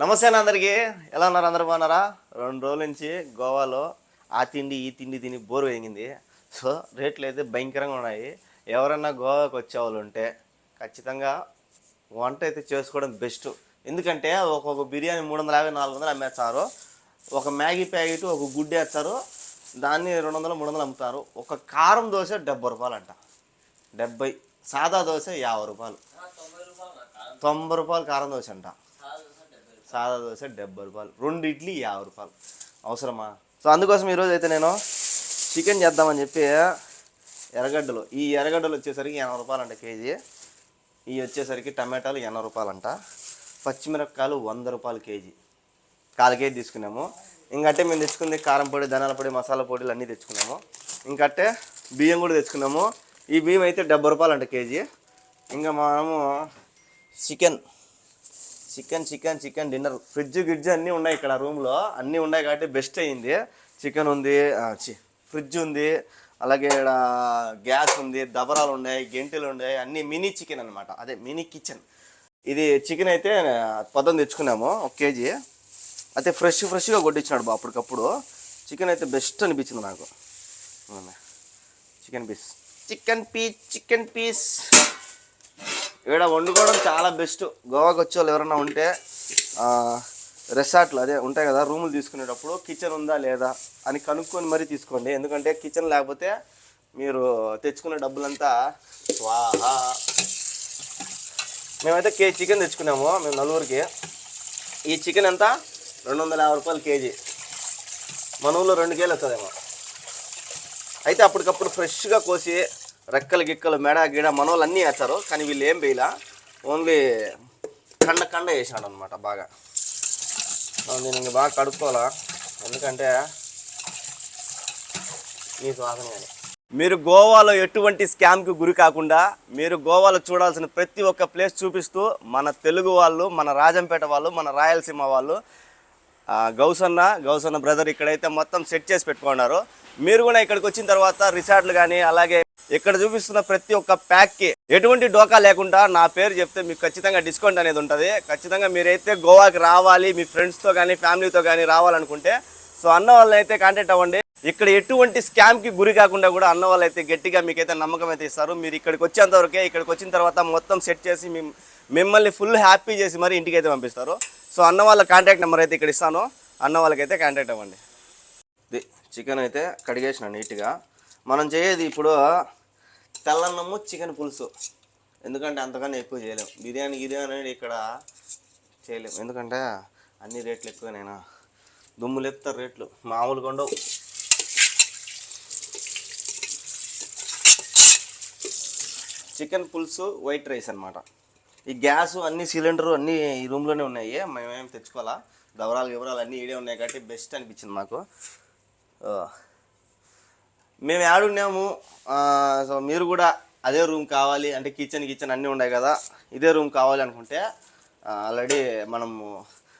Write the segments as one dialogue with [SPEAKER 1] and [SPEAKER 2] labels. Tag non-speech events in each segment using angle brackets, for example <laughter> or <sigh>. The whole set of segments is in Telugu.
[SPEAKER 1] నమస్తే అందరికీ. ఎలా ఉన్నారు అందరు? బాగున్నారా? రెండు రోజుల నుంచి గోవాలో ఆ తిండి ఈ తిండి తిని బోర్ వేగింది. సో రేట్లు అయితే భయంకరంగా ఉన్నాయి. ఎవరన్నా గోవాకి వచ్చే వాళ్ళు ఉంటే ఖచ్చితంగా వంట అయితే చేసుకోవడం బెస్ట్. ఎందుకంటే ఒక్కొక్క బిర్యానీ మూడు వందల యాభై నాలుగు వందలు అమ్మేస్తారు. ఒక మ్యాగీ ప్యాకెట్ ఒక గుడ్డి వేస్తారు. దాన్ని రెండు వందలు మూడు వందలు అమ్ముతారు. ఒక కారం దోశ డెబ్బై రూపాయలు అంట డెబ్బై. సాదా దోశ యాభై రూపాయలు. తొంభై రూపాయలు కారం దోశ అంట. సాదా దోశ డెబ్బై రూపాయలు. రెండు ఇడ్లీ యాభై రూపాయలు. అవసరమా? సో అందుకోసం ఈరోజు అయితే నేను చికెన్ చేద్దామని చెప్పి ఎర్రగడ్డలు ఈ ఎర్రగడ్డలు వచ్చేసరికి ఎనభై రూపాయలు అంట కేజీ. ఇవి వచ్చేసరికి టమాటాలు ఎనభై రూపాయలు అంట పచ్చిమిరపకాయలు వంద రూపాయలు కేజీ. కాలు కేజీ తీసుకున్నాము. ఇంకంటే మేము తెచ్చుకుంది కారం పొడి ధనాల పొడి మసాలా పొడిలు అన్నీ తెచ్చుకున్నాము. ఇంకంటే బియ్యం కూడా తెచ్చుకున్నాము. ఈ బియ్యం అయితే డెబ్బై రూపాయలు అంట కేజీ. ఇంకా మనము chicken chicken chicken chicken dinner. Fridge గిడ్జ్ అన్నీ ఉన్నాయి ఇక్కడ రూమ్లో. అన్నీ ఉన్నాయి కాబట్టి బెస్ట్ అయ్యింది చికెన్ ఉంది చి ఫ్రిడ్జ్ ఉంది. అలాగే ఇక్కడ గ్యాస్ ఉంది దబరాలు ఉన్నాయి గెంటెలు ఉన్నాయి. అన్నీ మినీ చికెన్ అనమాట అదే మినీ కిచెన్. ఇది చికెన్ అయితే పొద్దున్న తెచ్చుకున్నాము ఒక కేజీ. అయితే ఫ్రెష్ ఫ్రెష్గా కొట్టించినాడు బా అప్పటికప్పుడు. చికెన్ అయితే బెస్ట్ అనిపించింది నాకు. Chicken piece. Chicken piece chicken piece. ఇక్కడ వండుకోవడం చాలా బెస్ట్ గోవాకి వచ్చే వాళ్ళు ఎవరైనా ఉంటే రెసార్ట్లు అదే ఉంటాయి కదా రూములు తీసుకునేటప్పుడు కిచెన్ ఉందా లేదా అని కనుక్కొని మరీ తీసుకోండి. ఎందుకంటే కిచెన్ లేకపోతే మీరు తెచ్చుకున్న డబ్బులంతా వాహా మేమైతే కేజీ చికెన్ తెచ్చుకున్నాము మేము నలుగురికి. ఈ చికెన్ ఎంత? రెండు వందల యాభై రూపాయలు కేజీ. మన ఊళ్ళో రెండు కేలు వస్తుందేమో. అయితే అప్పటికప్పుడు ఫ్రెష్గా కోసి రెక్కలు గిక్కలు మెడ గిడ మన వాళ్ళు అన్నీ వేస్తారు. కానీ వీళ్ళు ఏం వేయలా? ఓన్లీ కండ కండ వేసాడు అనమాట బాగా నేను బాగా కడుక్కోవాలా? ఎందుకంటే మీ శ్వాసన కానీ మీరు గోవాలో ఎటువంటి స్కామ్కి గురి కాకుండా మీరు గోవాలో చూడాల్సిన ప్రతి ఒక్క ప్లేస్ చూపిస్తూ మన తెలుగు వాళ్ళు మన రాజంపేట వాళ్ళు మన రాయలసీమ వాళ్ళు గౌసన్న గౌసన్న బ్రదర్ ఇక్కడైతే మొత్తం సెట్ చేసి పెట్టుకున్నారు. మీరు కూడా ఇక్కడికి వచ్చిన తర్వాత రిసార్ట్లు కానీ అలాగే ఇక్కడ చూపిస్తున్న ప్రతి ఒక్క ప్యాక్కి ఎటువంటి డోకా లేకుండా నా పేరు చెప్తే మీకు ఖచ్చితంగా డిస్కౌంట్ అనేది ఉంటుంది. ఖచ్చితంగా మీరైతే గోవాకి రావాలి మీ ఫ్రెండ్స్తో కానీ ఫ్యామిలీతో కానీ రావాలనుకుంటే సో అన్న వాళ్ళని అయితే కాంటాక్ట్ అవ్వండి. ఇక్కడ ఎటువంటి స్కామ్కి గురి కాకుండా కూడా అన్న వాళ్ళు అయితే గట్టిగా మీకైతే నమ్మకం అయితే ఇస్తారు. మీరు ఇక్కడికి వచ్చేంతవరకే ఇక్కడికి వచ్చిన తర్వాత మొత్తం సెట్ చేసి మిమ్మల్ని ఫుల్ హ్యాపీ చేసి మరి ఇంటికి అయితే పంపిస్తారు. సో అన్న వాళ్ళ కాంటాక్ట్ నెంబర్ అయితే ఇక్కడ ఇస్తాను. అన్న వాళ్ళకైతే కాంటాక్ట్ అవ్వండి. చికెన్ అయితే కడిగేసిన నీట్గా. మనం చేయేది ఇప్పుడు తెల్లన్నము చికెన్ పులుసు. ఎందుకంటే అంతకన్నా ఎక్కువ చేయలేం. బిర్యానీ గిర్యానీ అనేది ఇక్కడ చేయలేం. ఎందుకంటే అన్ని రేట్లు ఎక్కువనైనా? దుమ్ము లేపుతారు రేట్లు. మామూలుగా ఉండవు. చికెన్ పులుసు వైట్ రైస్ అనమాట ఈ గ్యాస్ అన్ని సిలిండరు అన్నీ ఈ రూమ్లోనే ఉన్నాయి. మేమేం తెచ్చుకోవాలా? దవరాలు వివరాలు అన్నీ ఈడే ఉన్నాయి కాబట్టి బెస్ట్ అనిపించింది మాకు. మేము ఆడున్నాము సో మీరు కూడా అదే రూమ్ కావాలి అంటే కిచెన్ కిచెన్ అన్నీ ఉన్నాయి కదా ఇదే రూమ్ కావాలి అనుకుంటే ఆల్రెడీ మనము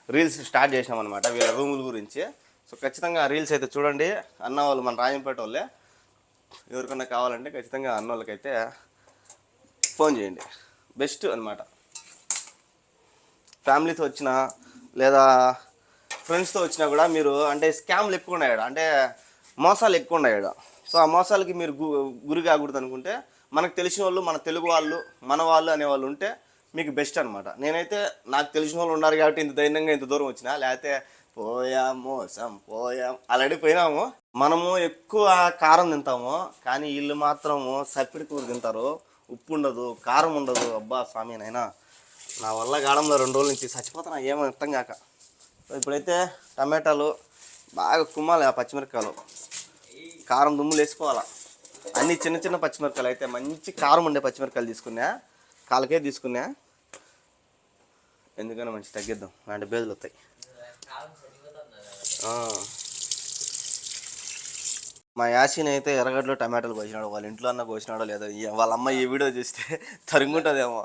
[SPEAKER 1] రీల్స్ స్టార్ట్ చేసినాం అనమాట వీళ్ళ రూముల గురించి. సో ఖచ్చితంగా రీల్స్ అయితే చూడండి. అన్న వాళ్ళు మన రాజంపేట వాళ్ళే. ఎవరికన్నా కావాలంటే ఖచ్చితంగా అన్న వాళ్ళకైతే ఫోన్ చేయండి. బెస్ట్ అనమాట ఫ్యామిలీతో వచ్చినా లేదా ఫ్రెండ్స్తో వచ్చినా కూడా మీరు అంటే స్కామ్లు ఎక్కువ ఉన్నాయి అంటే మోసాలు ఎక్కువ ఉన్నాయి సో ఆ మోసాలకి మీరు గు గురి కాకూడదు అనుకుంటే మనకు తెలిసిన వాళ్ళు మన తెలుగు వాళ్ళు మన వాళ్ళు అనేవాళ్ళు ఉంటే మీకు బెస్ట్ అనమాట నేనైతే నాకు తెలిసిన వాళ్ళు ఉన్నారు కాబట్టి ఇంత ధైర్యంగా ఇంత దూరం వచ్చినా లేకపోతే పోయాం మోసం పోయాం ఆల్రెడీ పోయినాము. మనము ఎక్కువ కారం తింటాము కానీ వీళ్ళు మాత్రము సప్పిడి కూర తింటారు. ఉప్పు ఉండదు కారం ఉండదు. అబ్బా స్వామి నైనా నా వల్ల గాడంలో రెండు రోజుల నుంచి చచ్చిపోతున్నా ఏమో అర్థం కాక. ఇప్పుడైతే టమాటాలు బాగా కుమ్మాలి ఆ పచ్చిమిరపకాయలు. కారం దుమ్ములు వేసుకోవాలా. అన్ని చిన్న చిన్న పచ్చిమిరపకాయలు అయితే మంచి కారం ఉండే పచ్చిమిరపకాయలు తీసుకున్నా కాలకే తీసుకున్నా. ఎందుకన్నా మంచి తగ్గిద్దాం అంటే బేదులు వస్తాయి. మా యాసిన్ అయితే ఎర్రగడ్డలు టమాటాలు కోసినాడు వాళ్ళ ఇంట్లో అన్న కోసినాడో లేదో వాళ్ళ అమ్మ ఈ వీడియో చూస్తే తరుగుంటుందేమో.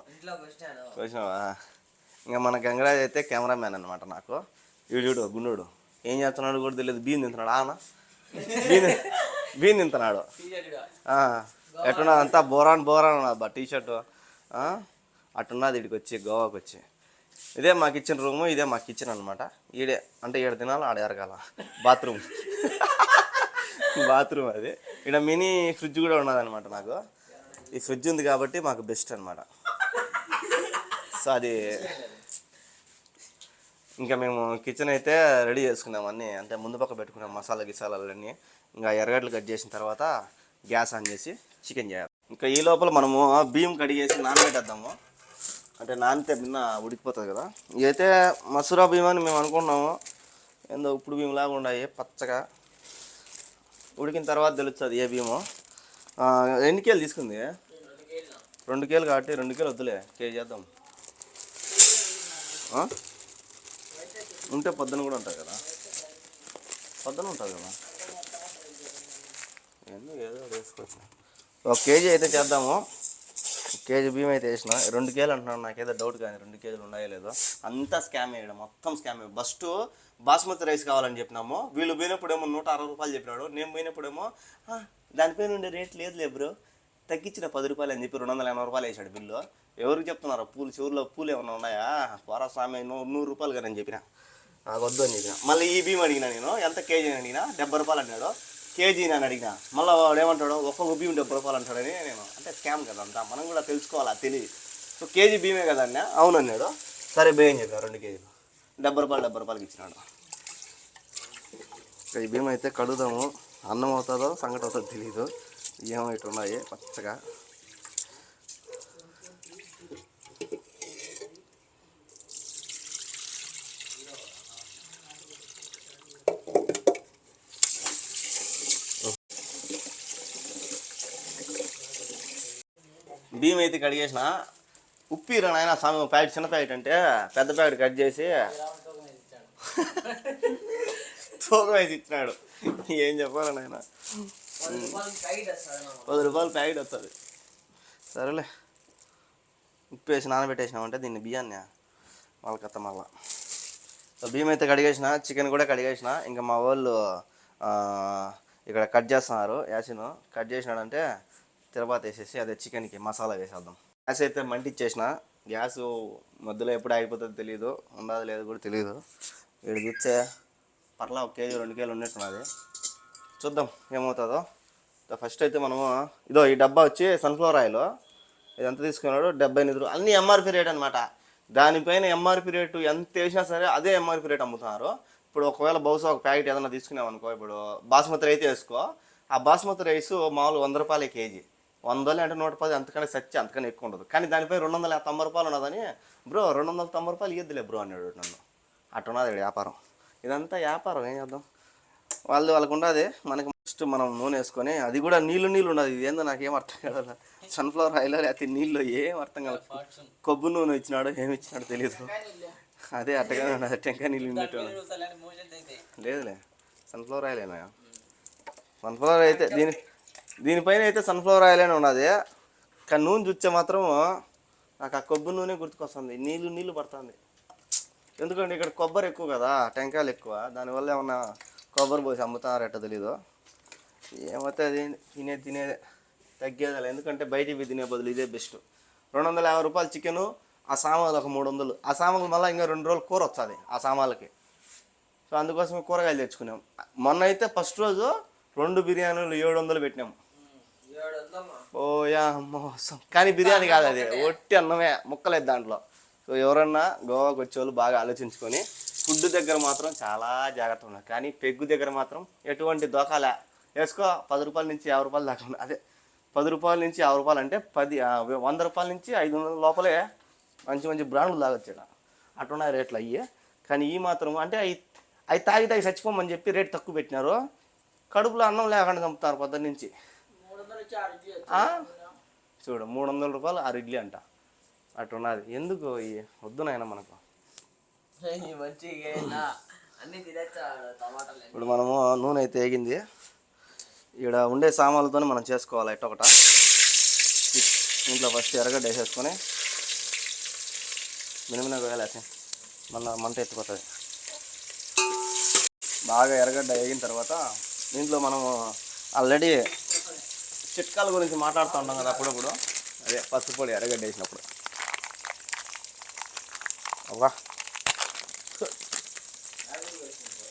[SPEAKER 1] కోసినావా? ఇంకా మన గంగరాజ్ అయితే కెమెరామ్యాన్ అనమాట నాకు. వీడు గుండోడు. ఏం చేస్తున్నాడు కూడా తెలియదు బియ్యం తింటున్నాడు ఆన బియ్యం బీన్ తింటున్నాడు. ఎట్టున్నది అంతా బోరాన్ బోరాన్ ఉన్నది బా టీ షర్టు అట్టున్నది ఇడికి వచ్చి గోవాకి వచ్చి. ఇదే మాకు ఇచ్చిన రూము ఇదే మాకు కిచెన్ అనమాట ఈడే అంటే ఏడు దినాలు ఆడ ఎరగాల. బాత్రూమ్. <laughs> బాత్రూమ్ అది. ఇక్కడ మినీ ఫ్రిడ్జ్ కూడా ఉన్నదనమాట నాకు. ఈ ఫ్రిడ్జ్ ఉంది కాబట్టి మాకు బెస్ట్ అనమాట సో అది ఇంకా మేము కిచెన్ అయితే రెడీ చేసుకున్నాం అన్నీ. అంటే ముందు పక్క పెట్టుకున్నాం మసాలా గిసాలాలన్నీ. ఇంకా ఎర్రగడ్డలు కట్ చేసిన తర్వాత గ్యాస్ ఆన్ చేసి చికెన్ చేయాలి. ఇంకా ఈ లోపల మనము బియ్యం కడిగేసి నానబెట్టేద్దాము. అంటే నానితే బిన్న ఉడికిపోతుంది కదా. ఇదైతే మసూరా బియ్యం అని మేము అనుకున్నాము. ఏందో ఇప్పుడు బియ్యం లాగా ఉన్నాయి పచ్చగా. ఉడికిన తర్వాత తెలుస్తుంది ఏ బియ్యమో. ఎన్ని కేలు తీసుకుంది? రెండు కేలు కాబట్టి రెండు కేలు వద్దులే కేజీ చేద్దాం. ఉంటే పొద్దున కూడా ఉంటుంది కదా? పొద్దున ఉంటుంది కదా? ఏదో వేసుకోవచ్చు. ఒక కేజీ అయితే చేద్దాము. కేజీ బియ్యం అయితే వేసిన. రెండు కేజీలు అంటున్నాను. నాకేదో డౌట్ కానీ రెండు కేజీలు ఉన్నాయో లేదో. అంతా స్కామ్ వేయడం మొత్తం స్కామ్ ఫస్ట్ బాస్మతి రైస్ కావాలని చెప్పినాము. వీళ్ళు పోయినప్పుడేమో నూట అరవై రూపాయలు చెప్పినాడు. నేను పోయినప్పుడేమో దానిపైన ఉండే రేట్ లేదులే బ్రో. తగ్గించిన పది రూపాయలు అని చెప్పి రెండు వందల ఎనభై రూపాయలు వేసాడు బిల్లు. ఎవరికి చెప్తున్నారు? పూలు చెవుల్లో పూలు ఏమైనా ఉన్నాయా? పోరా స్వామి నూ- నూరు రూపాయలు కదా అని చెప్పిన. నాకు వద్దు అని చెప్పిన. మళ్ళీ ఈ బియ్యం అడిగినా నేను ఎంత కేజీ అని అడిగినా డెబ్బై రూపాయలు అన్నాడు కేజీ అని అడిగినా. మళ్ళీ వాడు ఏమంటాడు ఒక్కొక్క బియ్యం డెబ్బై రూపాయలు అంటాడని నేను అంటే స్కామ్ కదా అంతా. మనం కూడా తెలుసుకోవాలి తెలియదు సో కేజీ బియ్యమే కదా అన్న? అవును అన్నాడు. సరే బియ్యం చెప్పాను రెండు కేజీలు. డెబ్బై రూపాయలు డెబ్బై రూపాయలకి ఇచ్చినాడు. ఈ బియ్యం అయితే కడుగుదాము. అన్నం అవుతుందో సంగటి అవుతుందో తెలియదు ఏమో ఉన్నాయి పచ్చగా. బియ్యం అయితే కడిగేసిన ఉప్పిరా నాయన స్వామి ప్యాకెట్ చిన్న ప్యాకెట్ అంటే పెద్ద ప్యాకెట్ కట్ చేసి తూకం వేసి ఇచ్చినాడు. ఏం చెప్పాలి నాయన? పది రూపాయలు ప్యాకెట్ వస్తుంది సరేలే. ఉప్పు వేసి నానబెట్టేసినామంటే దీన్ని బియ్యాన్ని. వాళ్ళకత్త మళ్ళా. బియ్యం అయితే కడిగేసిన చికెన్ కూడా కడిగేసిన. ఇంకా మా వాళ్ళు ఇక్కడ కట్ చేస్తున్నారు యాసిను. కట్ చేసినాడంటే తర్వాత వేసేసి అదే చికెన్కి మసాలా వేసేద్దాం. గ్యాస్ అయితే మంటిచ్చేసిన గ్యాస్ మధ్యలో ఎప్పుడు ఆగిపోతుందో తెలియదు ఉండదు లేదు కూడా తెలియదు వీడు చూస్తే పర్లా ఒక కేజీ రెండు కేజీలు ఉన్నట్టున్నది చూద్దాం ఏమవుతుందో. ఫస్ట్ అయితే మనము ఇదో ఈ డబ్బా వచ్చి సన్ఫ్లవర్ ఆయిల్. ఇది ఎంత తీసుకున్నాడు డెబ్బై ఎనిమిది రూపాయలు అన్ని ఎంఆర్పి రేట్ అనమాట దానిపైన ఎంఆర్పి రేటు ఎంత వేసినా సరే అదే ఎంఆర్పి రేట్ అమ్ముతున్నారు. ఇప్పుడు ఒకవేళ బహుశా ఒక ప్యాకెట్ ఏదైనా తీసుకున్నాం అనుకో ఇప్పుడు బాస్మతి రైస్ వేసుకో. ఆ బాస్మతి రైస్ మామూలు వంద రూపాయలే కేజీ. వందలు అంటే నూట పది అంతకన్నా సచ్చి అంతకన్నా ఎక్కువ ఉండదు. కానీ దానిపై రెండు వందల తొంభై రూపాయలు ఉన్నదని బ్రో రెండు వందల తొంభై రూపాయలు ఇయ్యద్దులే బ్రో అన్నాడు నన్ను. అట్టున్నది వ్యాపారం. ఇదంతా వ్యాపారం ఏం చేద్దాం? వాళ్ళు వాళ్ళకు ఉండదు. మనకి ఫస్ట్ మనం నూనె వేసుకొని అది కూడా నీళ్ళు నీళ్ళు ఉండదు. ఇది ఏందో నాకేం అర్థం కాదు సన్ఫ్లవర్ ఆయిల్ లేకపోతే నీళ్ళు ఏం అర్థం కాదు కొబ్బరి నూనె ఇచ్చినాడో ఏమి ఇచ్చినాడో తెలియదు అదే అట్టగానే ఉన్నది. టెంకాయ నీళ్ళు ఉన్నట్టు లేదులే. సన్ఫ్లవర్ ఆయిల్ అయినా సన్ఫ్లవర్ అయితే దీని దీనిపైన అయితే సన్ఫ్లవర్ ఆయిల్ అని ఉన్నది. కానీ నూనె చూస్తే మాత్రం నాకు ఆ కొబ్బరి నూనె గుర్తుకొస్తుంది. నీళ్ళు నీళ్ళు పడుతుంది. ఎందుకంటే ఇక్కడ కొబ్బరి ఎక్కువ కదా టెంకాయలు ఎక్కువ. దానివల్ల ఏమన్నా కొబ్బరి పోసి అమ్ముతారట తెలీదు. ఏమైతే అది తినే తినేదే తగ్గేది ఎందుకంటే బయటికి తినే బదులు ఇదే బెస్ట్ రెండు వందల యాభై రూపాయలు చికెను ఆ సామాన్లు ఒక మూడు వందలు ఆ సామాన్లు మళ్ళీ ఇంకా రెండు రోజులు కూర వస్తుంది ఆ సామాన్లకి. సో అందుకోసం కూరగాయలు తెచ్చుకున్నాం. మొన్న అయితే ఫస్ట్ రోజు రెండు బిర్యానీలు ఏడు వందలు పెట్టినాం. ఓయా మోసం. కానీ బిర్యానీ కాదు అది. ఒట్టి అన్నమే ముక్కలేదు దాంట్లో. సో ఎవరన్నా గోవాకి వచ్చేవాళ్ళు బాగా ఆలోచించుకొని ఫుడ్ దగ్గర మాత్రం చాలా జాగ్రత్త ఉన్నారు కానీ పెగ్గు దగ్గర మాత్రం ఎటువంటి దోకాలే వేసుకో పది రూపాయల నుంచి యాభై రూపాయలు దాకా. అదే పది రూపాయల నుంచి యాభై రూపాయలు అంటే పది వంద రూపాయల నుంచి ఐదు వందల లోపలే మంచి మంచి బ్రాండ్లు తాగొచ్చు ఇక్కడ అట్టున్నాయి రేట్లు అయ్యి. కానీ ఈ మాత్రం అంటే అవి అవి తాగి తాగి చచ్చిపోమని చెప్పి రేట్ తక్కువ పెట్టినారు. కడుపులో అన్నం లేకుండా చంపుతారు పొద్దున్న నుంచి? చూడు మూడు వందల రూపాయలు ఆరు ఇడ్లీ అంట. అట్టున్నది ఎందుకు ఈ వద్దు నాయన మనకు? ఇప్పుడు మనము నూనె అయితే వేగింది ఇక్కడ ఉండే సామాన్లతో మనం చేసుకోవాలి ఎట్టొకట ఇంట్లో ఫస్ట్ ఎర్రగడ్డ వేసేసుకొని మినిమిన వేయాలి. మళ్ళీ మంట ఎత్తిపోతుంది. బాగా ఎర్రగడ్డ వేగిన తర్వాత దీంట్లో మనము ఆల్రెడీ చిట్కాల గురించి మాట్లాడుతూ ఉంటాం కదా అప్పుడప్పుడు అదే పసుపొడి ఎర్రగడ్డ వేసినప్పుడు అవ్వా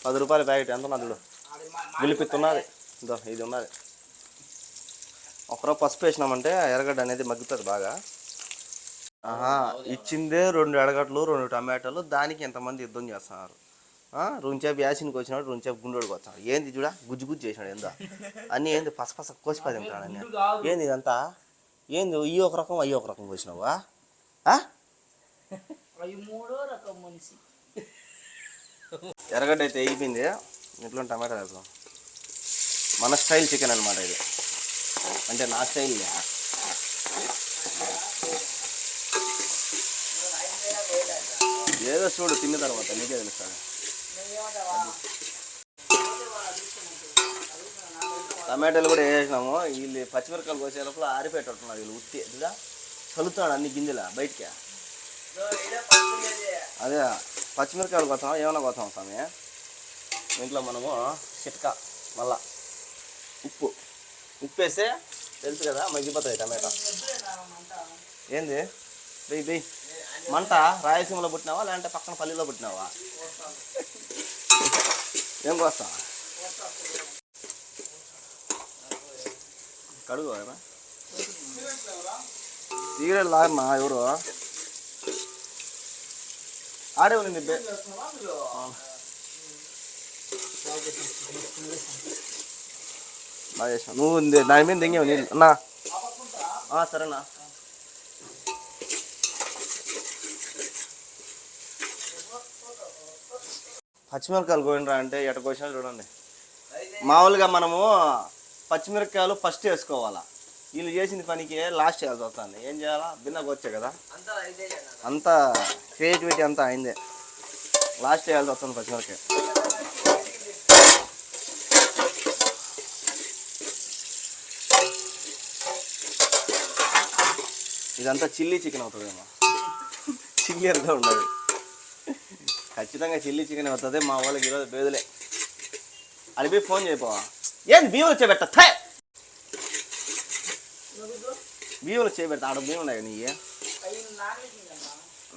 [SPEAKER 1] పది రూపాయల ప్యాకెట్ ఎంత ఉన్నది చూడు? గులిపిత్తున్నది ఇదో ఇది ఉన్నది. ఒకరో పసుపు వేసినామంటే ఎర్రగడ్డ అనేది మగ్గుతుంది బాగా. ఆహా ఇచ్చిందే రెండు ఎడగడ్లు రెండు టమాటాలు దానికి ఎంతమంది యుద్ధం చేస్తున్నారు? రుంచేపు యాసిన్కి వచ్చినాడు రుంచేపు గుండోడికి వచ్చాడు ఏంది చూడ? గుజ్జు గుజ్జు చేసినాడు ఏందో? అన్నీ ఏంది పసపస కోసిపోయి తింటాడు అన్నీ. ఏంది ఇదంతా? ఏంది ఈ ఒక రకం అయ్యి ఒక రకం కోసినావా?
[SPEAKER 2] మూడో రకం మనిషి.
[SPEAKER 1] ఎర్రగడ్డ అయితే వేగిపోయింది ఇంట్లో టమాటా వేద్దాం. మన స్టైల్ చికెన్ అనమాట ఇది. అంటే నా స్టైల్ ఏదో చూడు తిన్న తర్వాత నీకే తెలుస్తాడు టమాటాలు కూడా వేసినాము వీళ్ళు పచ్చిమిరకాయలు కోసే లోపల ఆరిపెట్టున్నారు వీళ్ళు ఉత్తి. చూడా చల్లుతాడు అన్ని గింజల బయటికి. అదే పచ్చిమిరకాయలు కొత్తాం ఏమైనా కొత్తాం స్వామి? ఇంట్లో మనము చిట్కా మళ్ళా ఉప్పు. ఉప్పు వేస్తే తెలుసు కదా మగ్గిపోతుంది టమాటా. ఏంది? బెయ్ బెయ్. మంట? రాయలసీమలో పుట్టినావా? లేదంటే పక్కన పల్లిలో పుట్టినావా? ఏం కోస్తా. కడుగు సిగరెట్ లాగమ్మా ఎవరు? ఆడే ఉంది బే బాగా చేసినావు నువ్వు ఉంది దాని మీద దింగేవు నీళ్ళు అన్నా. సరేనా. పచ్చిమిరకాయలు కోయినరా అంటే ఎట కోసినా చూడండి. మామూలుగా మనము పచ్చిమిరకాయలు ఫస్ట్ వేసుకోవాలా. వీళ్ళు చేసిన పనికి లాస్ట్ చేయాల్సి వస్తుంది ఏం చేయాలా? బిన్నకు వచ్చే కదా.
[SPEAKER 3] అంతా
[SPEAKER 1] క్రియేటివిటీ అంతా అయిందే. లాస్ట్ చేయాల్సి వస్తుంది పచ్చిమిరకాయ ఇదంతా చిల్లీ చికెన్ అవుతుందేమో. చిల్లీగా ఉండదు. ఖచ్చితంగా చిల్లీ చికెన్ అవుతుంది. మా వాళ్ళకి ఈరోజు బేదులే అడిపి ఫోన్ చేయపోవా ఏంది బియ్యం వచ్చేబెట్ట థే! బియ్యం చేయబెడతా ఆడ బియ్యం ఉన్నాయి నీ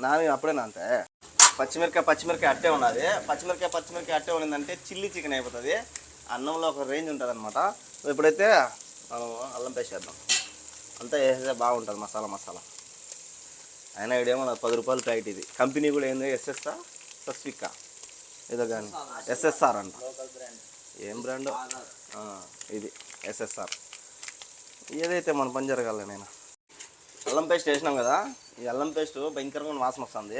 [SPEAKER 1] నాని అప్పుడే అంతే. పచ్చిమిరకాయ పచ్చిమిరకాయ అట్టే ఉన్నది. పచ్చిమిరకాయ పచ్చిమిరకాయ అట్టే ఉన్నదంటే చిల్లీ చికెన్ అయిపోతుంది. అన్నంలో ఒక రేంజ్ ఉంటుంది అనమాట ఇప్పుడైతే మనం అల్లం పేస్ట్ చేద్దాం. అంతా వేసేస్తే బాగుంటుంది మసాలా మసాలా. అయినా ఇదేమో నాకు పది రూపాయల ప్యాకెట్ ఇది. కంపెనీ కూడా ఏంది? ఎస్ఎస్ఆర్? సస్వికా ఏదో కానీ. ఎస్ఎస్ఆర్. అంట. ఏం బ్రాండ్ ఇది ఎస్ఎస్ఆర్ ఏదైతే మన పని జరగాలి నేను అల్లం పేస్ట్ వేసినాం కదా ఈ అల్లం పేస్ట్ భయంకరమైన వాసన వస్తుంది.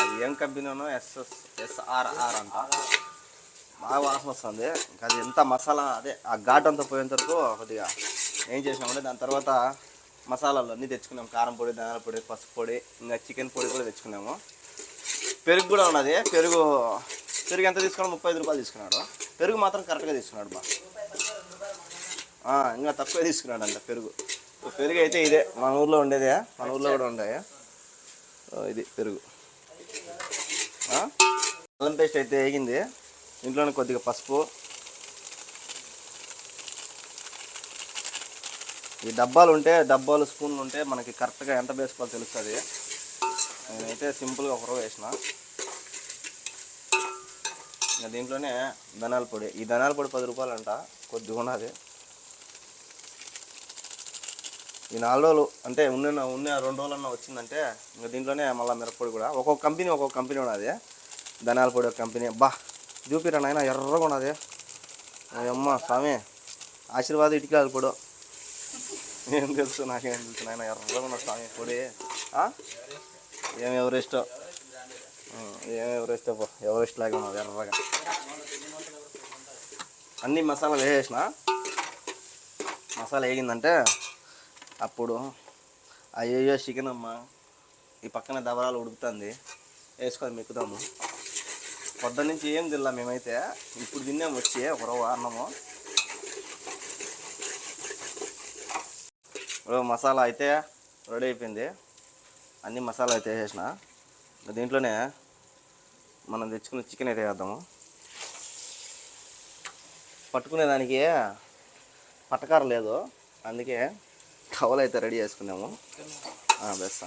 [SPEAKER 1] అది ఏం కంపెనీనో ఎస్ఎస్ ఎస్ఆర్ఆర్ అంట. బాగా వాసన వస్తుంది. ఇంకా అది ఎంత మసాలా అదే ఆ ఘాట్ అంతా పోయేంత వరకు కొద్దిగా ఏం చేసినామంటే దాని తర్వాత మసాలాలు అన్నీ తెచ్చుకున్నాం. కారం పొడి ధనియాల పొడి పసుపు పొడి ఇంకా చికెన్ పొడి కూడా తెచ్చుకున్నాము. పెరుగు కూడా ఉన్నది. పెరుగు పెరుగు ఎంత తీసుకున్నాడు? ముప్పై ఐదు రూపాయలు తీసుకున్నాడు. పెరుగు మాత్రం కరెక్ట్గా తీసుకున్నాడు బా. ఇంకా తక్కువ తీసుకున్నాడు అంట పెరుగు. పెరుగు అయితే ఇదే. మన ఊర్లో ఉండేదే మన ఊర్లో కూడా ఉండే. ఇది పెరుగు. అల్లం పేస్ట్ అయితే వేగింది. ఇంట్లోనే కొద్దిగా పసుపు. ఈ డబ్బాలు ఉంటే డబ్బాలు స్పూన్లు ఉంటే మనకి కరెక్ట్గా ఎంత వేసుకోవాలో తెలుస్తుంది. నేనైతే సింపుల్గా ఒక రవ్వ వేసిన. ఇంకా దీంట్లోనే ధనాల పొడి. ఈ ధనాల పొడి పది రూపాయలు అంట కొద్దిగా ఉన్నది. ఈ నాలుగు రోజులు అంటే ఉన్న ఉన్న రెండు రోజులన్నా వచ్చిందంటే ఇంకా దీంట్లోనే మళ్ళీ మిరప్పొడి కూడా. ఒక్కొక్క కంపెనీ ఒక్కొక్క కంపెనీ ఉన్నది. ధనాల పొడి ఒక కంపెనీ. బా చూపిరా నాయన ఎర్రగా ఉన్నది. అమ్మ స్వామి ఆశీర్వాద ఇటుకల పొడి. ఏం తెలుసు నాకేం తెలుసు నాయన ఎర్రగా ఉన్న స్వామి పొడి. ఏమి ఏం ఏం ఎవరెస్ట్ ఎవరెస్ట్ లాగా ఉన్నది ఎర్రగా. అన్ని మసాలాలు వేసేసిన? మసాలా వేగిందంటే అప్పుడు అయ్యో చికెన్ అమ్మ ఈ పక్కన దబరాలు ఉడుకుతుంది వేసుకొని మెక్కుదాము. పొద్దున్న నుంచి ఏం తిల్లా మేమైతే ఇప్పుడు తిన్నాము వచ్చి ఒక అన్నము. ఇప్పుడు మసాలా అయితే రెడీ అయిపోయింది. అన్ని మసాలా అయితే వేసేసిన. దీంట్లోనే మనం తెచ్చుకున్న చికెన్ అయితే వేద్దాము. పట్టుకునే దానికి పట్టకార లేదు. అందుకే కవలు అయితే రెడీ చేసుకున్నాము. బెస్తా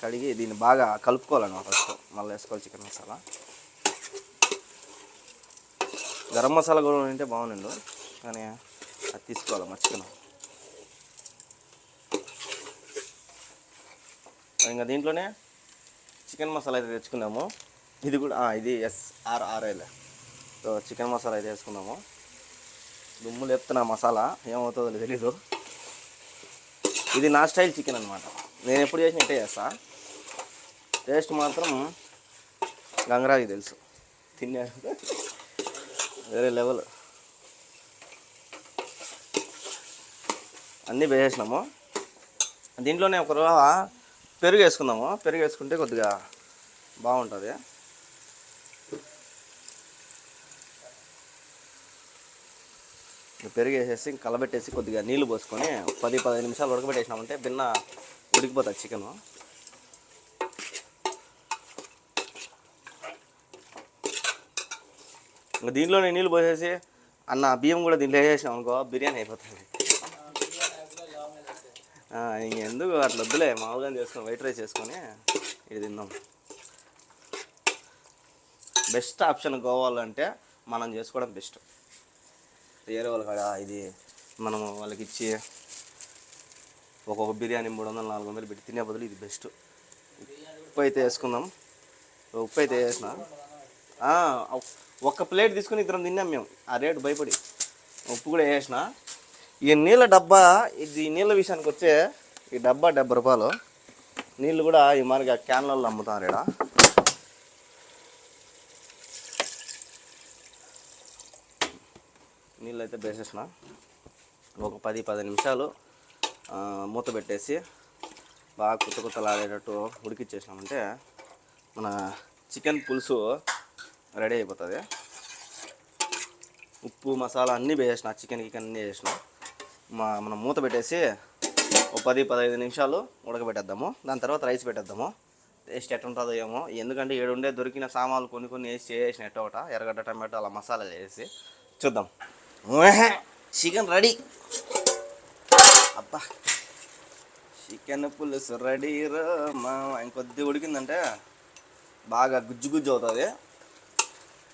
[SPEAKER 1] కడిగి దీన్ని బాగా కలుపుకోవాలన్నమాట ఫస్ట్ మళ్ళీ వేసుకోవాలి చికెన్ మసాలా. గరం మసాలా కూడా ఉంటే బాగుండు. కానీ అది తీసుకోవాలి మర్చిపోయినా ఇంకా దీంట్లోనే చికెన్ మసాలా అయితే తెచ్చుకున్నాము. ఇది కూడా ఇది ఎస్ఆర్ఆర్ఎల్ సో చికెన్ మసాలా అయితే వేసుకున్నాము దుమ్ములు ఎత్తున మసాలా ఏమవుతుందో తెలీదు. ఇది నా స్టైల్ చికెన్ అనమాట నేను ఎప్పుడు చేసిన ఇట్టే చేస్తా. టేస్ట్ మాత్రం గంగరాజు తెలుసు. తిన్నాడు వేరే లెవెల్. అన్నీ వేసేసినాము. దీంట్లోనే ఒకరు పెరుగు వేసుకుందాము పెరుగు వేసుకుంటే కొద్దిగా బాగుంటుంది. పెరుగు వేసేసి కలబెట్టేసి కొద్దిగా నీళ్ళు పోసుకొని పది పదిహేను నిమిషాలు ఉడకబెట్టేసినామంటే బిన్న ఉడికిపోతుంది చికెను. ఇంకా దీంట్లోనే నీళ్ళు పోసేసి అన్న బియ్యం కూడా దీంట్లో వేసేసినాం అనుకో బిర్యానీ అయిపోతుంది. ఎందుకు అట్లా వద్దులే మామూలుగా చేసుకొని వైట్ రైస్ చేసుకొని ఇది తిందాం. బెస్ట్ ఆప్షన్ గోవాలంటే మనం చేసుకోవడం బెస్ట్. వేరే వాళ్ళు కాడ ఇది మనము వాళ్ళకి ఇచ్చి ఒక్కొక్క బిర్యానీ మూడు వందలు నాలుగు వందలు పెట్టి తినే బదులు ఇది బెస్ట్. ఉప్పు అయితే వేసుకుందాం. ఉప్పు అయితే వేసిన. ఒక్క ప్లేట్ తీసుకుని ఇద్దరం తిన్నాం మేము. ఆ రేటు భయపడి. ఉప్పు కూడా వేసిన. ఈ నీళ్ళ డబ్బా ఇది నీళ్ళ విషయానికి వచ్చే ఈ డబ్బా డెబ్బై రూపాయలు. నీళ్ళు కూడా ఈ మాదిరిగా క్యాన్లలో అమ్ముతారు ఇక్కడ నీళ్ళు అయితే వేసేసిన. ఒక పది పది నిమిషాలు మూత పెట్టేసి బాగా కుత్త కుత్తలాడేటట్టు ఉడికిచ్చేసినామంటే మన చికెన్ పులుసు రెడీ అయిపోతుంది. ఉప్పు మసాలా అన్నీ వేసేసిన చికెన్ గికెన్ అన్నీ వేసినా మా మనం మూత పెట్టేసి ఒక పది పదహైదు నిమిషాలు ఉడకబెట్టేద్దాము. దాని తర్వాత రైస్ పెట్టేద్దాము. టేస్ట్ ఎట్టుంటుందో ఏమో. ఎందుకంటే ఏడుండే దొరికిన సామాన్లు కొన్ని కొన్ని వేసి చేసిన ఒకట. ఎర్రగడ్డ టమాటో అలా మసాలా వేసి చూద్దాం. Chicken ready. అబ్బా చికెన్ పులుసు రెడీ మా ఇంకొద్ది ఉడికిందంటే బాగా గుజ్జు గుజ్జు అవుతుంది.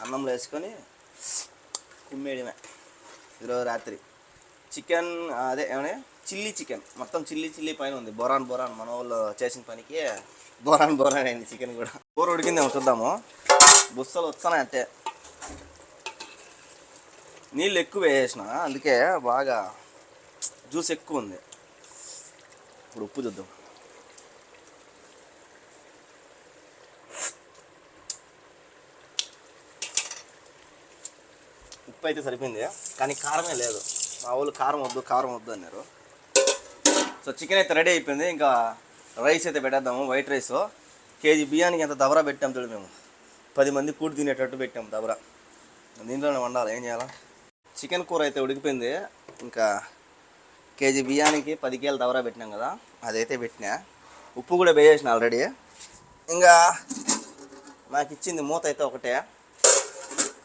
[SPEAKER 1] అన్నంలో వేసుకొని కుమ్మేయడమే. ఈరోజు రాత్రి. చికెన్ అదే ఏమన్నా చిల్లీ చికెన్. మొత్తం చిల్లీ చిల్లీ పైన ఉంది. బొరాన్ బొరాన్. మన వాళ్ళు చేసిన పనికి బొరాన్ బొరాన్ అయింది చికెన్ కూడా. కూర ఉడికిందేమో చూద్దాము. బుస్సలు వస్తున్నాయి అంతే. నీళ్ళు ఎక్కువ వేసేసిన. అందుకే బాగా జ్యూస్ ఎక్కువ ఉంది. ఇప్పుడు ఉప్పు చూద్దాం. ఉప్పు అయితే సరిపోయింది. కానీ కారమే లేదు. మా వాళ్ళు కారం వద్దు కారం వద్దు అన్నారు. సో చికెన్ అయితే రెడీ అయిపోయింది. ఇంకా రైస్ అయితే పెట్టేద్దాము వైట్ రైస్ కేజీ బియ్యానికి ఎంత దబరా పెట్టాం చూడు మేము? పది మంది కూడి తినేటట్టు పెట్టాం దబరా. దీంట్లోనే వండాలి ఏం చేయాలా? చికెన్ కూర అయితే ఉడికిపోయింది. ఇంకా కేజీ బియ్యానికి పది కేలు దవరా పెట్టినాం కదా అదైతే పెట్టినా. ఉప్పు కూడా వేసేసిన ఆల్రెడీ ఇంకా నాకు ఇచ్చింది మూత అయితే ఒకటే.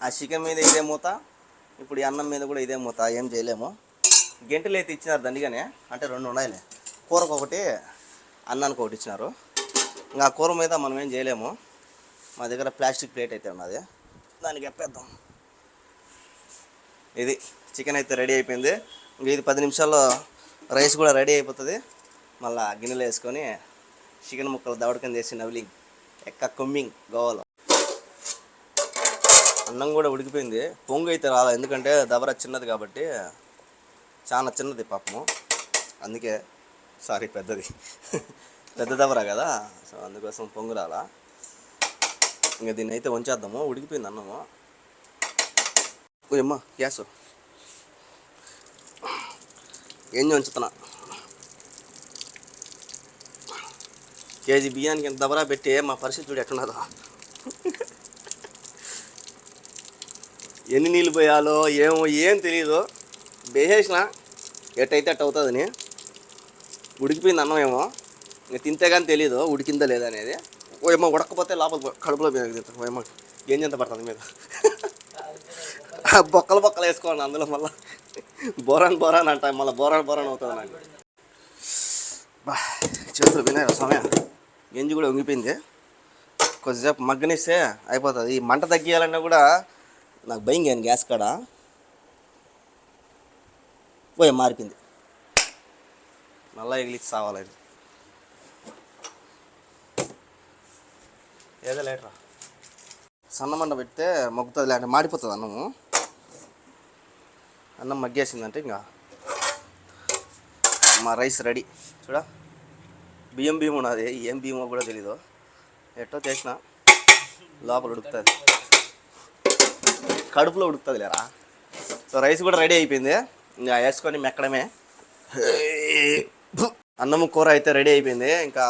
[SPEAKER 1] ఆ చికెన్ మీద ఇదే మూత ఇప్పుడు ఈ అన్నం మీద కూడా ఇదే మూత ఏం చేయలేము. గెంటలు అయితే ఇచ్చినారు దండిగానే అంటే రెండు ఉన్నాయిలే. కూరకు ఒకటి అన్నానికి ఒకటి ఇచ్చినారు. ఇంకా కూర మీద మనం ఏం చేయలేము. మా దగ్గర ప్లాస్టిక్ ప్లేట్ అయితే ఉన్నది. దానికి ఎప్పేద్దాం. ఇది చికెన్ అయితే రెడీ అయిపోయింది. ఇంక ఇది పది నిమిషాల్లో రైస్ కూడా రెడీ అయిపోతుంది. మళ్ళా గిన్నెలో వేసుకొని చికెన్ ముక్కలు దవడకం చేసి నవ్లింగ్ ఎక్క కొమ్మింగ్ గోవాలో. అన్నం కూడా ఉడికిపోయింది. పొంగు అయితే రాలా ఎందుకంటే దబర చిన్నది కాబట్టి చాలా చిన్నది పాపము. అందుకే సారీ పెద్దది. పెద్ద దబరా కదా సో అందుకోసం పొంగు రాలా. ఇంకా దీన్ని అయితే వంచేద్దాము. ఉడికిపోయింది అన్నము. అమ్మా గ్యాస్. ఏం ఉంచుతున్నా కేజీ బియ్యానికి ఎంత దబరా పెట్టి మా పరిస్థితి చూడు ఎట్టున్నదో ఎన్ని నీళ్ళు పోయాలో ఏమో ఏం తెలియదు వేసేసిన. ఎట్టయితే అట్ట అవుతుందని ఉడికిపోయింది అన్నం ఏమో. ఇంకా తింటే కానీ తెలియదు ఉడికిందా లేదా అనేది. ఓ ఏమో ఉడకపోతే లోపల కడుపులో ఓ ఏమో ఏం చెంత పడుతుంది మీద. <laughs> బొక్కలు బొక్కలు వేసుకోండి అందులో మళ్ళీ. బోరాన్ బోరాన్ అంట మళ్ళీ బోరాన్ బోరాన్ అవుతుంది నాకు. బా చేతులు వినాయి సమయం గంజి కూడా వంగిపోయింది. కొద్దిసేపు మగ్గనిస్తే అయిపోతుంది. ఈ మంట తగ్గియాలన్నా కూడా నాకు భయం కానీ గ్యాస్ కాడ. పోయి మారిపోయింది. మళ్ళా ఎగిలిచ్చి సావాలని. ఏదో లేటరా సన్నమండ పెడితే మగ్గుతుంది లేదంటే మాడిపోతుంది అన్నము అన్నం మగ్గేసిందంటే ఇంకా మా రైస్ రెడీ. చూడ? బియ్యం బియ్యం ఉన్నది. ఏం బియ్యమో కూడా తెలీదు. ఎట్టో చేసిన లోపల ఉడుకుతుంది. కడుపులో ఉడుకుతుంది లేరా? సో రైస్ కూడా రెడీ అయిపోయింది. ఇంకా వేసుకొని మెక్కడమే. అన్నం కూర అయితే రెడీ అయిపోయింది. ఇంకా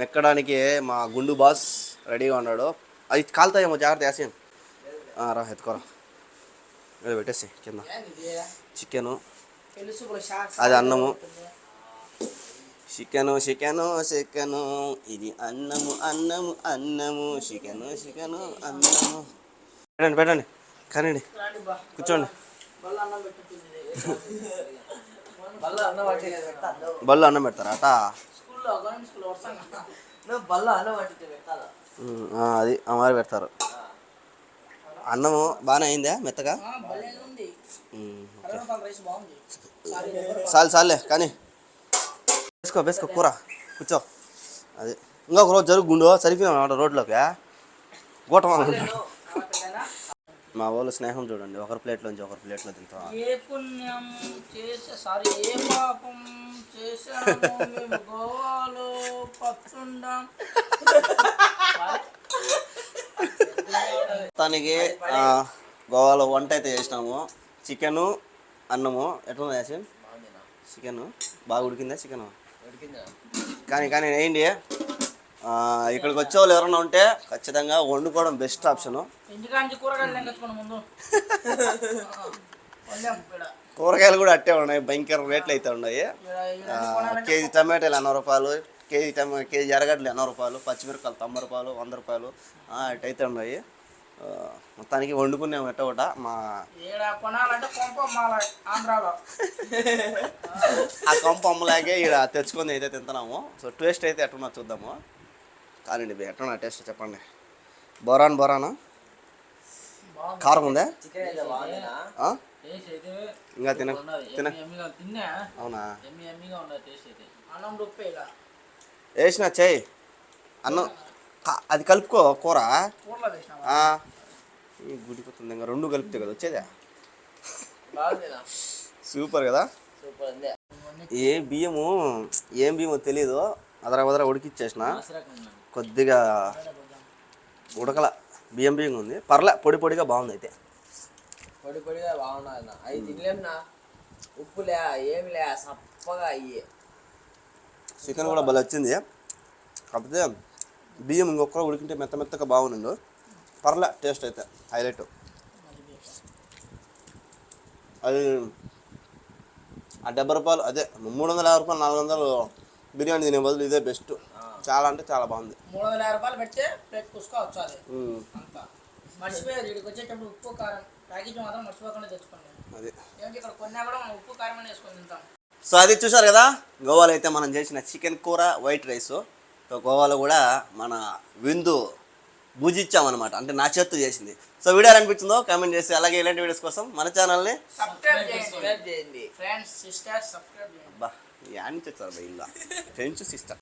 [SPEAKER 1] మెక్కడానికి మా గుండు బాస్ రెడీగా ఉన్నాడు. అది కాలుతాయేమో జాగ్రత్త వేసేయం రా ఎత్తుకోరా. పెట్టేసి కింద. చికెను అది అన్నము. చికెను చికెను చికెను ఇది అన్నము అన్నము అన్నము. చికెను చికెను అన్నము. పెట్టండి పెట్టండి.
[SPEAKER 2] కానీ
[SPEAKER 1] కూర్చోండి. బళ్ళు అన్నం పెడతారా? అట అది అమ్మవారు పెడతారు. అన్నము బాగానే అయిందా మెత్తగా? చాలు చాలే కానీ. వేసుకో వేసుకో కూర. కూర్చో. అది. ఇంకా ఒక రోజు జరుగు గుండు సరిపోయినా రోడ్లోకి
[SPEAKER 2] గోటమా
[SPEAKER 1] మా వాళ్ళు స్నేహం చూడండి. ఒకరి ప్లేట్లోంచి ఒకరి ప్లేట్లో తింటాం.
[SPEAKER 2] ఏ పుణ్యం చేసే సారీ ఏ పాపం చేశాము మేము గోవాలో పచ్చుండం
[SPEAKER 1] మొత్తానికి ఆ, గోవాలో వంట అయితే చేసినాము. చికెను అన్నము. ఎట్లా యాసిన్? చికెన్. బాగా ఉడికిందా చికెన్?
[SPEAKER 3] ఉడికిందా
[SPEAKER 1] కానీ కానీ ఏంటి? ఇక్కడికి వచ్చే వాళ్ళు ఎవరైనా ఉంటే ఖచ్చితంగా వండుకోవడం బెస్ట్ ఆప్షను. <laughs>
[SPEAKER 2] కూరగాయలు
[SPEAKER 1] కూడా అట్టే ఉన్నాయి భయంకర రేట్లు అయితే ఉన్నాయి. కేజీ టమాటాలు ఎనభై రూపాయలు కేజీ టమా కేజీ ఎరగడ్డలు ఎనభై రూపాయలు పచ్చిమిరపకాయలు తొంభై రూపాయలు వంద రూపాయలు అట్టయితే ఉన్నాయి. మొత్తానికి వండుకున్నాము ఎట్ట ఒకట మా <laughs> ఆ కొంప అమ్మలాగే ఇక్కడ తెచ్చుకొని అయితే తింటున్నాము. సో టేస్ట్ అయితే ఎట్టున్నా చూద్దాము. కానండి బే ఎట్టున్నా టేస్ట్ చెప్పండి? బొరాన్ బొరానా? కారం ఉందా? ఇంకా తిన తిన అవునా? వేసిన చేయి అన్నం అది కలుపుకో కూర. గుడిపోతుంది ఇంకా రెండు కలిపితే కదా వచ్చేదా? సూపర్ కదా? ఏ బియ్యము ఏం బియ్యమో తెలీదు. అదర వదర ఉడికిచ్చేసిన. కొద్దిగా ఉడకల బియ్యం బియ్యం ఉంది. పర్లే పొడి పొడిగా బాగుంది అయితే.
[SPEAKER 3] పొడి పొడిగా బాగున్నది అవి తినలేమునా ఉప్పు లే ఏమి లే సప్పగా అయ్యి.
[SPEAKER 1] చికెన్ కూడా భలే వచ్చింది. కాకపోతే బియ్యం ఇంకొకరు ఉడికింటే మెత్త మెత్తగా బాగుండు. పర్లే టేస్ట్ అయితే హైలైట్. అది ఆ డెబ్బై రూపాయలు అదే మూడు వందల యాభై రూపాయలు నాలుగు వందలు బిర్యానీ తినే బదులు ఇదే బెస్ట్. చాలా అంటే చాలా బాగుంది.
[SPEAKER 2] మూడు వందల యాభై రూపాయలు పెడితే ప్లేట్ కుసుకోవచ్చు అది అంత. మర్చిపోయారు ఇక్కడికి వచ్చేటప్పుడు ఉప్పు కారం. ప్యాకేజ్ మాత్రం మర్చిపోకుండా తెచ్చుకోండి.
[SPEAKER 1] అది.
[SPEAKER 2] ఏంటి ఇక్కడ కొన్నా కూడా మనం ఉప్పు కారం అని వేసుకొని తింటాం.
[SPEAKER 1] సో అది చూసారు కదా? గోవాలో అయితే మనం చేసిన చికెన్ కూర వైట్ రైస్. సో గోవాలో కూడా మన విందు భుజిచ్చామన్నమాట అంటే నా చేత్తు చేసింది. సో వీడియో అనిపించిందో కామెంట్ చేసి అలాగే ఇలాంటి వీడియోస్ కోసం మన ఛానల్ని
[SPEAKER 3] సబ్స్క్రైబ్ చేయండి.
[SPEAKER 2] ఫ్రెండ్స్ సిస్టర్స్ సబ్స్క్రైబ్ చేయండి.
[SPEAKER 1] బా యాడ్ నుంచి వచ్చారు బా ఇల్లు ఫ్రెండ్స్ సిస్టర్